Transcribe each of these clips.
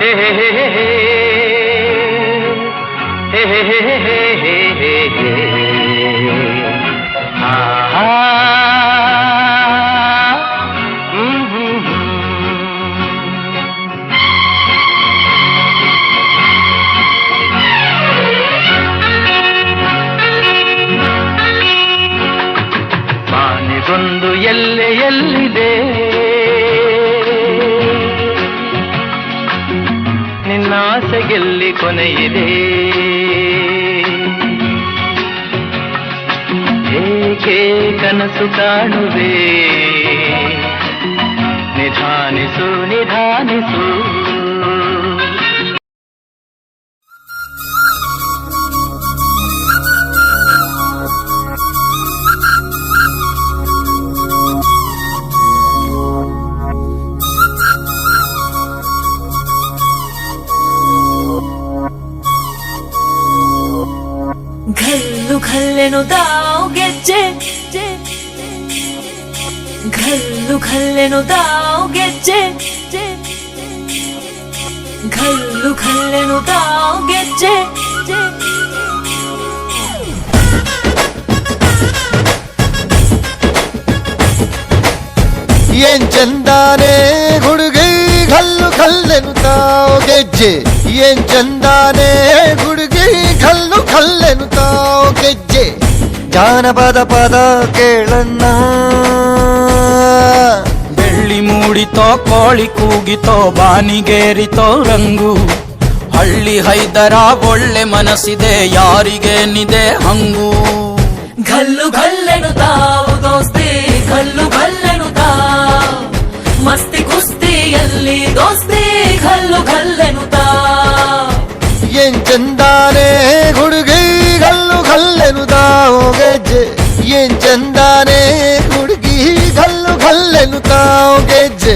हे हे हे हे हे ಕನಸು ಕಾಣುವೆ ನಿಧಾನಿಸು ನಿಧಾನಿಸು ಘಲ್ಲು ಘಲ್ಲೆನು ತಾವು ಗೆಜ್ಜೆ ಘಲ್ಲು ಘಲ್ಲೆನು ತಾವು ಗೆಜ್ಜೆ ಘಲ್ಲು ಘಲ್ಲೆನು ತಾವು ಗೆಜ್ಜೆ ಏನ್ ಚಂದಾನೆ ಹುಡುಗಿ ಕಲ್ಲು ಕಲ್ಲೆನು ತಾವು ಗೆಜ್ಜೆ ಏನ್ ಚಂದಾನೆ ಹುಡುಗಿ ಕಲ್ಲು ಕಲ್ಲೆನು ತಾವು ಗೆಜ್ಜೆ ಜಾನಪದ ಪದ ಕೇಳಣ್ಣ. ಬೆಳ್ಳಿ ಮೂಡಿತೋ ಕೋಳಿ ಕೂಗಿತೋ ಬಾನಿಗೇರಿತೋ ರಂಗು. ಹಳ್ಳಿ ಹೈದರ ಒಳ್ಳೆ ಮನಸ್ಸಿದೆ ಯಾರಿಗೇನಿದೆ ಹಂಗು. ಘಲ್ಲು ಘಲ್ಲೆನು ತಾವು ದೋಸ್ತಿ ಘಲ್ಲು ಘಲ್ಲೆನು ಕಲ್ಲು ಕಲ್ಲೆನು ತಾವು ಗೆಜ್ಜೆ ಏನ್ ಚಂದಾನೆ ಹುಡುಗಿ ಕಲ್ಲು ಕಲ್ಲೆನು ತಾವು ಗೆಜ್ಜೆ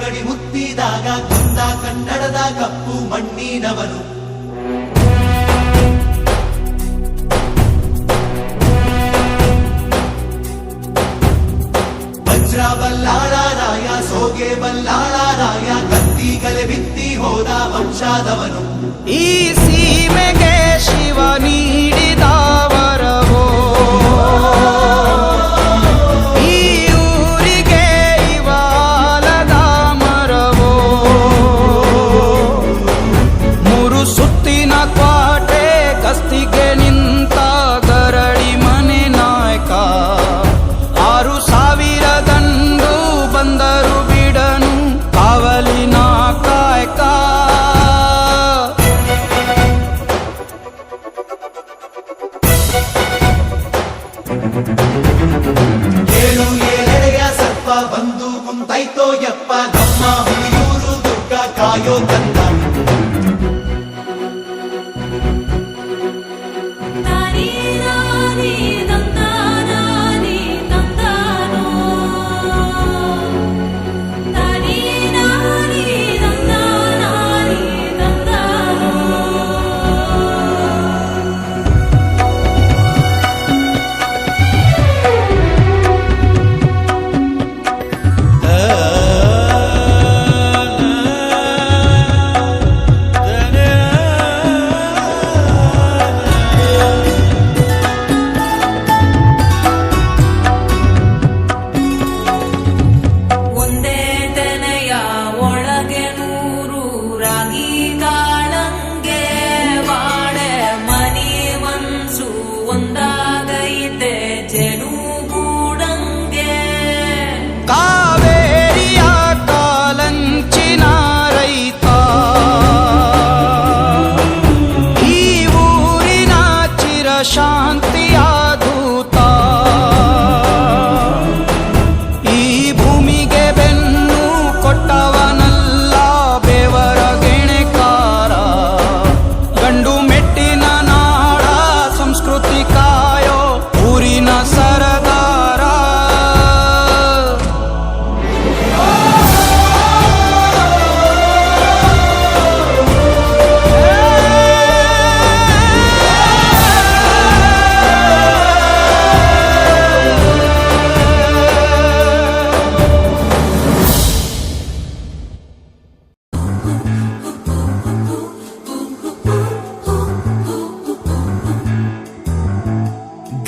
ಗಡಿ ಮುತ್ತಿದಾಗ ಕುಂದ ಕನ್ನಡದ ಕಪ್ಪು ಮಣ್ಣಿನವನು. ವಜ್ರ ಬಲ್ಲಾಳರಾಯ ಸೋಗೆ ಕತ್ತಿ ಕತ್ತಿಗಲೆ ಬಿತ್ತಿ ಹೋದ ವಂಶಾದವನು. ಈ ಸೀಮೆಗೆ ಶಿವ ನೀಡಿದ agora.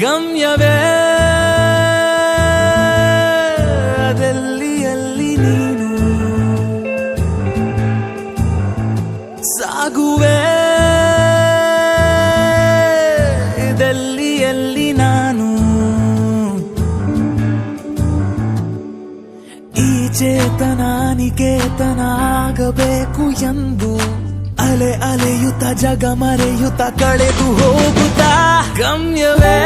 ಗಮ್ಯವೇ ಅದೆಲ್ಲಿ ಎಲ್ಲಿ ನೀನು ಸಾಗುವೆ ಇದೆಲ್ಲಿ ಎಲ್ಲಿ ನಾನು ಈ ಚೇತನ ನಿಕೇತನ ಆಗಬೇಕು ಎಂದು ಅಲೆ ಅಲೆಯುತ್ತ ಜಗ ಮರೆಯುತ್ತ ಕಳೆದು ಹೋಗುತ್ತಾ? ಗಮ್ಯವೇ?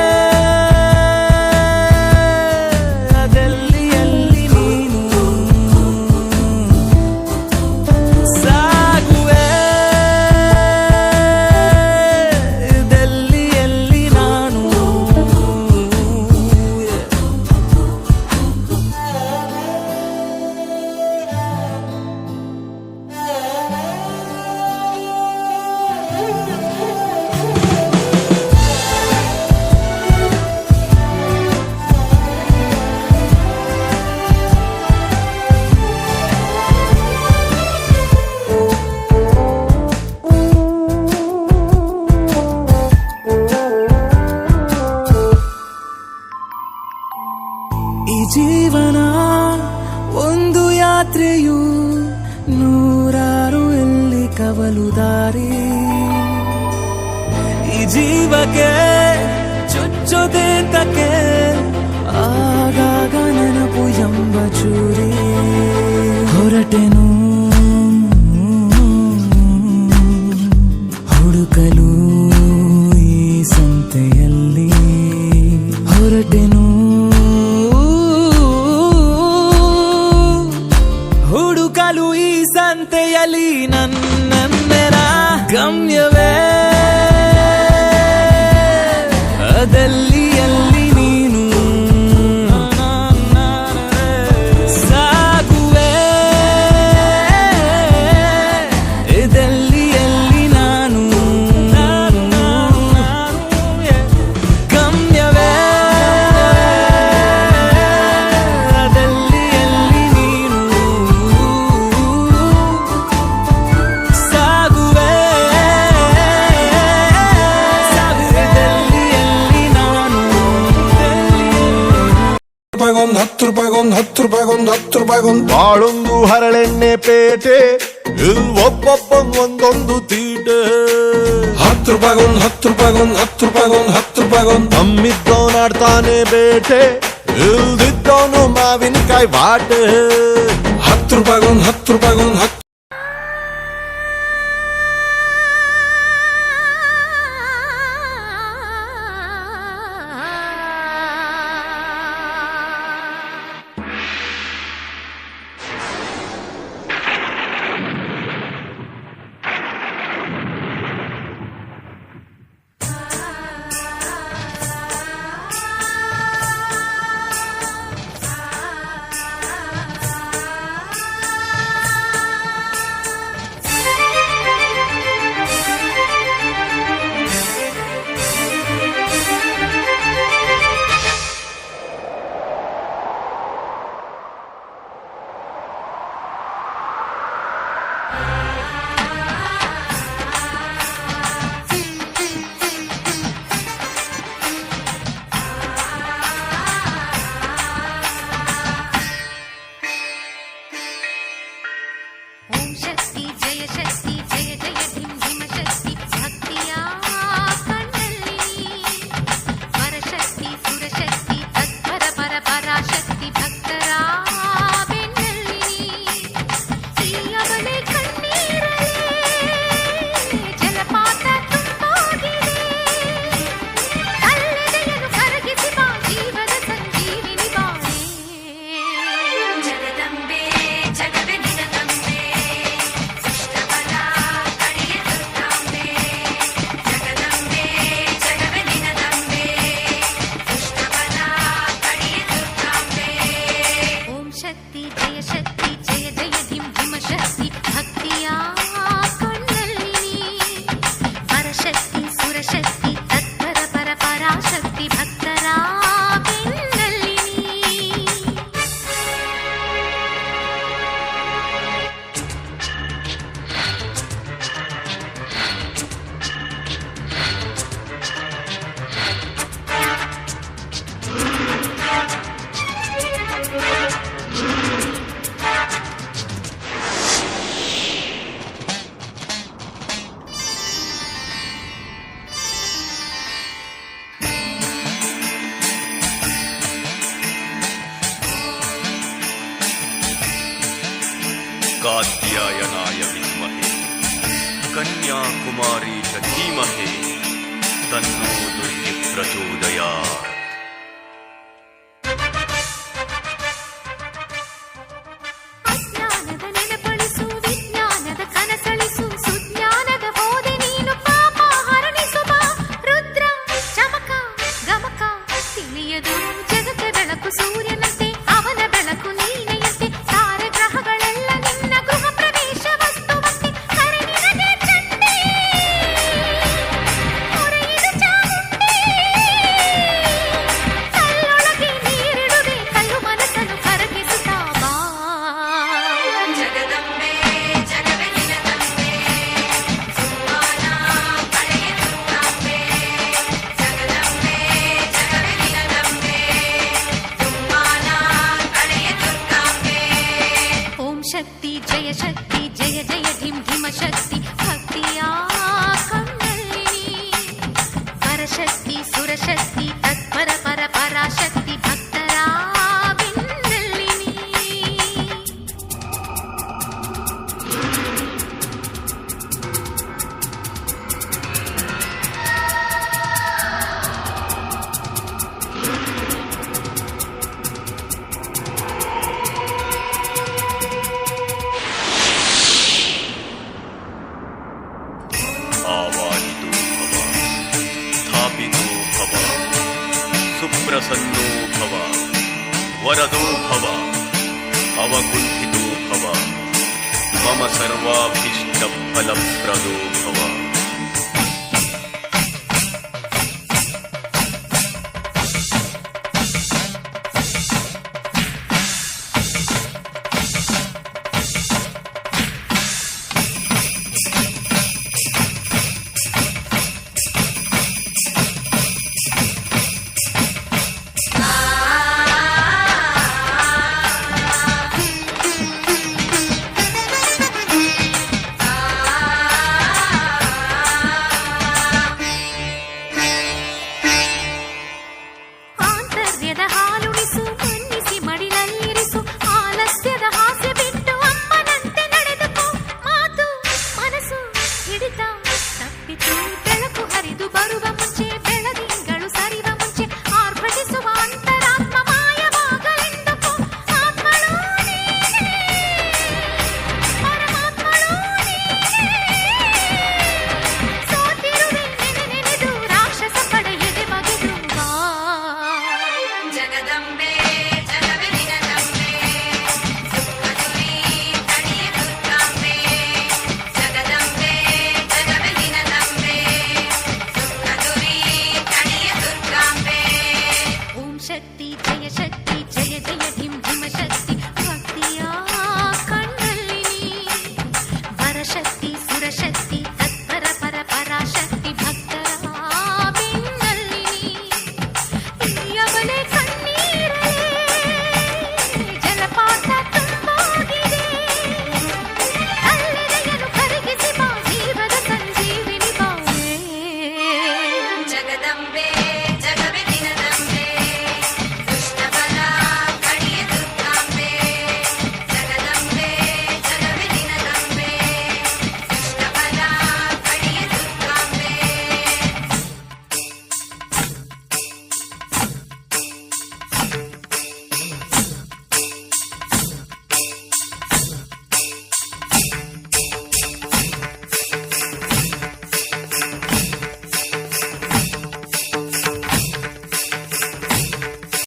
ಹತ್ತು ಬಗೊಂದು ಬಾಳೊಂದು ಹರಳೆಣ್ಣೆ ಪೇಟೆ ಒಬ್ಬೊಬ್ಬೊಂದೊಂದು ತೀಟೆ. ಹತ್ತು ರೂಪಾಯಿಗೊಂದು ಹತ್ತು ರೂಪಾಯಿಗೊಂದು ಹತ್ತು ರೂಪಾಯಿಗೊಂದು ಹತ್ತು ರೂಪಾಯಿಗೊಂದು. ನಮ್ಮಿದ್ದವನಾಡ್ತಾನೆ ಬೇಟೆ ಇಲ್ದಿದ್ದವನು ಮಾವಿನಕಾಯಿ ಬಾಟೆ ಹತ್ತು ರೂಪಾಯಿಗೊಂದು ಹತ್ತು ರೂಪಾಯಿಗೊಂದು ಹತ್ತು